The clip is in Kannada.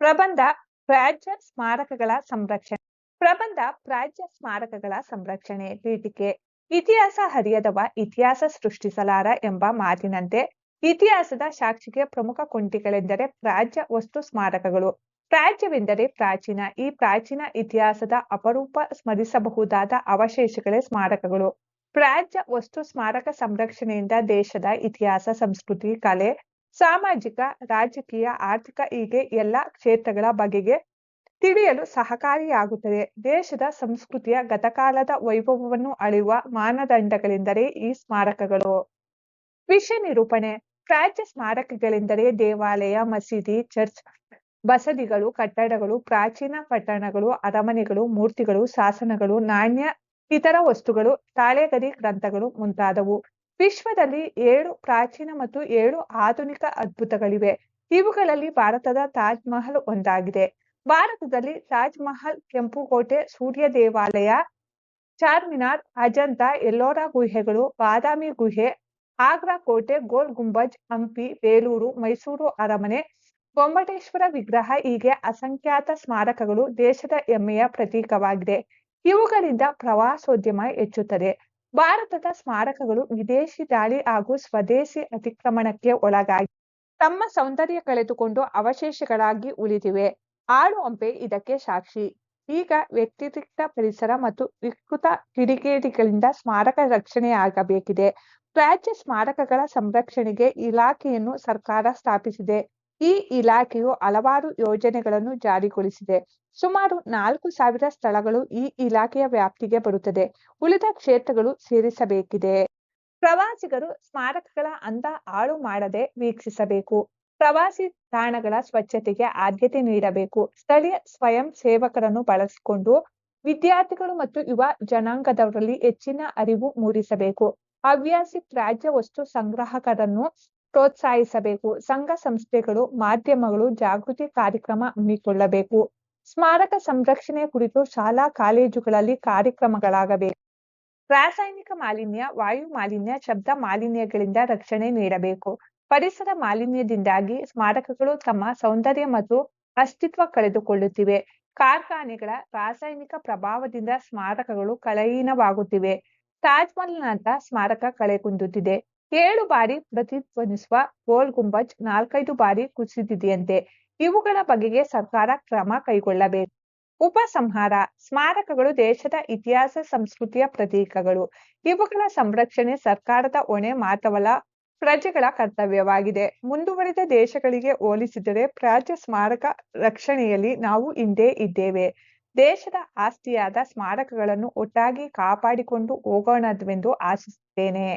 ಪ್ರಬಂಧ ಪ್ರಾಜ್ಯ ಸ್ಮಾರಕಗಳ ಸಂರಕ್ಷಣೆ. ಪ್ರಬಂಧ ಪ್ರಾಜ್ಯ ಸ್ಮಾರಕಗಳ ಸಂರಕ್ಷಣೆ ಪೀಠಿಕೆ ಇತಿಹಾಸ ಹರಿಯದವ ಇತಿಹಾಸ ಸೃಷ್ಟಿಸಲಾರ ಎಂಬ ಮಾತಿನಂತೆ ಇತಿಹಾಸದ ಸಾಕ್ಷಿಗೆ ಪ್ರಮುಖ ಕೊಂಡಿಗಳೆಂದರೆ ಪ್ರಾಜ್ಯ ವಸ್ತು ಸ್ಮಾರಕಗಳು. ಪ್ರಾಜ್ಯವೆಂದರೆ ಪ್ರಾಚೀನ, ಈ ಪ್ರಾಚೀನ ಇತಿಹಾಸದ ಅಪರೂಪ ಸ್ಮರಿಸಬಹುದಾದ ಅವಶೇಷಗಳೇ ಸ್ಮಾರಕಗಳು. ಪ್ರಾಜ್ಯ ವಸ್ತು ಸ್ಮಾರಕ ಸಂರಕ್ಷಣೆಯಿಂದ ದೇಶದ ಇತಿಹಾಸ, ಸಂಸ್ಕೃತಿ, ಕಲೆ ಸಾಮಾಜಿಕ, ರಾಜಕೀಯ, ಆರ್ಥಿಕ ಹೀಗೆ ಎಲ್ಲ ಕ್ಷೇತ್ರಗಳ ಬಗೆಗೆ ತಿಳಿಯಲು ಸಹಕಾರಿಯಾಗುತ್ತದೆ. ದೇಶದ ಸಂಸ್ಕೃತಿಯ ಗತಕಾಲದ ವೈಭವವನ್ನು ಅಳೆಯುವ ಮಾನದಂಡಗಳೆಂದರೆ ಈ ಸ್ಮಾರಕಗಳು. ವಿಷಯ ನಿರೂಪಣೆ. ಪ್ರಾಚ್ಯ ಸ್ಮಾರಕಗಳೆಂದರೆ ದೇವಾಲಯ, ಮಸೀದಿ, ಚರ್ಚ್, ಬಸದಿಗಳು, ಕಟ್ಟಡಗಳು, ಪ್ರಾಚೀನ ಪಟ್ಟಣಗಳು, ಅರಮನೆಗಳು, ಮೂರ್ತಿಗಳು, ಶಾಸನಗಳು, ನಾಣ್ಯ, ಇತರ ವಸ್ತುಗಳು ತಾಳೆಗರಿ ಗ್ರಂಥಗಳು ಮುಂತಾದವು. ವಿಶ್ವದಲ್ಲಿ ಏಳು ಪ್ರಾಚೀನ ಮತ್ತು ಏಳು ಆಧುನಿಕ ಅದ್ಭುತಗಳಿವೆ. ಇವುಗಳಲ್ಲಿ ಭಾರತದ ತಾಜ್ ಮಹಲ್ ಒಂದಾಗಿದೆ. ಭಾರತದಲ್ಲಿ ತಾಜ್ ಮಹಲ್, ಕೆಂಪುಕೋಟೆ, ಸೂರ್ಯ ದೇವಾಲಯ, ಚಾರ್ಮಿನಾರ್, ಅಜಂತ, ಎಲ್ಲೋರಾ ಗುಹೆಗಳು, ಬಾದಾಮಿ ಗುಹೆ, ಆಗ್ರಾ ಕೋಟೆ, ಗೋಲ್ ಗುಂಬಜ್, ಹಂಪಿ, ಬೇಲೂರು, ಮೈಸೂರು ಅರಮನೆ ಗೊಮ್ಮಟೇಶ್ವರ ವಿಗ್ರಹ ಹೀಗೆ ಅಸಂಖ್ಯಾತ ಸ್ಮಾರಕಗಳು ದೇಶದ ಹೆಮ್ಮೆಯ ಪ್ರತೀಕವಾಗಿದೆ. ಇವುಗಳಿಂದ ಪ್ರವಾಸೋದ್ಯಮ ಹೆಚ್ಚುತ್ತದೆ. ಭಾರತದ ಸ್ಮಾರಕಗಳು ವಿದೇಶಿ ದಾಳಿ ಹಾಗೂ ಸ್ವದೇಶಿ ಅತಿಕ್ರಮಣಕ್ಕೆ ಒಳಗಾಗಿ ತಮ್ಮ ಸೌಂದರ್ಯ ಕಳೆದುಕೊಂಡು ಅವಶೇಷಗಳಾಗಿ ಉಳಿದಿವೆ. ಆಳು ಹಂಪೆ ಇದಕ್ಕೆ ಸಾಕ್ಷಿ. ಈಗ ವ್ಯತಿರಿಕ್ತ ಪರಿಸರ ಮತ್ತು ವಿಕೃತ ಕಿಡಿಗೇಡಿಗಳಿಂದ ಸ್ಮಾರಕ ರಕ್ಷಣೆಯಾಗಬೇಕಿದೆ. ರಾಜ್ಯ ಸ್ಮಾರಕಗಳ ಸಂರಕ್ಷಣೆಗೆ ಇಲಾಖೆಯನ್ನು ಸರ್ಕಾರ ಸ್ಥಾಪಿಸಿದೆ. ಈ ಇಲಾಖೆಯು ಹಲವಾರು ಯೋಜನೆಗಳನ್ನು ಜಾರಿಗೊಳಿಸಿದೆ. ಸುಮಾರು ನಾಲ್ಕು ಸಾವಿರ ಸ್ಥಳಗಳು ಈ ಇಲಾಖೆಯ ವ್ಯಾಪ್ತಿಗೆ ಬರುತ್ತದೆ. ಉಳಿದ ಕ್ಷೇತ್ರಗಳು ಸೇರಿಸಬೇಕಿದೆ. ಪ್ರವಾಸಿಗರು ಸ್ಮಾರಕಗಳ ಅಂದ ಹಾಳು ಮಾಡದೆ ವೀಕ್ಷಿಸಬೇಕು. ಪ್ರವಾಸಿ ತಾಣಗಳ ಸ್ವಚ್ಛತೆಗೆ ಆದ್ಯತೆ ನೀಡಬೇಕು. ಸ್ಥಳೀಯ ಸ್ವಯಂ ಸೇವಕರನ್ನು ಬಳಸಿಕೊಂಡು ವಿದ್ಯಾರ್ಥಿಗಳು ಮತ್ತು ಯುವ ಜನಾಂಗದವರಲ್ಲಿ ಹೆಚ್ಚಿನ ಅರಿವು ಮೂಡಿಸಬೇಕು. ಹವ್ಯಾಸಿ ತ್ಯಾಜ್ಯ ವಸ್ತು ಸಂಗ್ರಾಹಕರನ್ನು ಪ್ರೋತ್ಸಾಹಿಸಬೇಕು. ಸಂಘ ಸಂಸ್ಥೆಗಳು, ಮಾಧ್ಯಮಗಳು ಜಾಗೃತಿ ಕಾರ್ಯಕ್ರಮ ಹಮ್ಮಿಕೊಳ್ಳಬೇಕು. ಸ್ಮಾರಕ ಸಂರಕ್ಷಣೆ ಕುರಿತು ಶಾಲಾ ಕಾಲೇಜುಗಳಲ್ಲಿ ಕಾರ್ಯಕ್ರಮಗಳಾಗಬೇಕು. ರಾಸಾಯನಿಕ ಮಾಲಿನ್ಯ, ವಾಯು ಮಾಲಿನ್ಯ, ಶಬ್ದ ಮಾಲಿನ್ಯಗಳಿಂದ ರಕ್ಷಣೆ ನೀಡಬೇಕು. ಪರಿಸರ ಮಾಲಿನ್ಯದಿಂದಾಗಿ ಸ್ಮಾರಕಗಳು ತಮ್ಮ ಸೌಂದರ್ಯ ಮತ್ತು ಅಸ್ತಿತ್ವ ಕಳೆದುಕೊಳ್ಳುತ್ತಿವೆ. ಕಾರ್ಖಾನೆಗಳ ರಾಸಾಯನಿಕ ಪ್ರಭಾವದಿಂದ ಸ್ಮಾರಕಗಳು ಕಳಹೀನವಾಗುತ್ತಿವೆ ತಾಜ್ಮಹಲ್ನಂತ ಸ್ಮಾರಕ ಕಳೆಗುಂದುತ್ತಿದೆ. ಏಳು ಬಾರಿ ಪ್ರತಿಧ್ವನಿಸುವ ಗೋಲ್ ಗುಂಬಜ್ ನಾಲ್ಕೈದು ಬಾರಿ ಕುಸಿದಿದೆಯಂತೆ. ಇವುಗಳ ಬಗೆಗೆ ಸರ್ಕಾರ ಕ್ರಮ ಕೈಗೊಳ್ಳಬೇಕು. ಉಪಸಂಹಾರ ಸ್ಮಾರಕಗಳು ದೇಶದ ಇತಿಹಾಸ, ಸಂಸ್ಕೃತಿಯ ಪ್ರತೀಕಗಳು. ಇವುಗಳ ಸಂರಕ್ಷಣೆ ಸರ್ಕಾರದ ಹೊಣೆ ಮಾತ್ರವಲ್ಲ, ಪ್ರಜೆಗಳ ಕರ್ತವ್ಯವಾಗಿದೆ. ಮುಂದುವರಿದ ದೇಶಗಳಿಗೆ ಹೋಲಿಸಿದರೆ ಪ್ರಾಚ್ಯ ಸ್ಮಾರಕ ರಕ್ಷಣೆಯಲ್ಲಿ ನಾವು ಹಿಂದೆ ಇದ್ದೇವೆ. ದೇಶದ ಆಸ್ತಿಯಾದ ಸ್ಮಾರಕಗಳನ್ನು ಒಟ್ಟಾಗಿ ಕಾಪಾಡಿಕೊಂಡು ಹೋಗೋಣದ್ವೆಂದು ಆಶಿಸುತ್ತೇನೆ.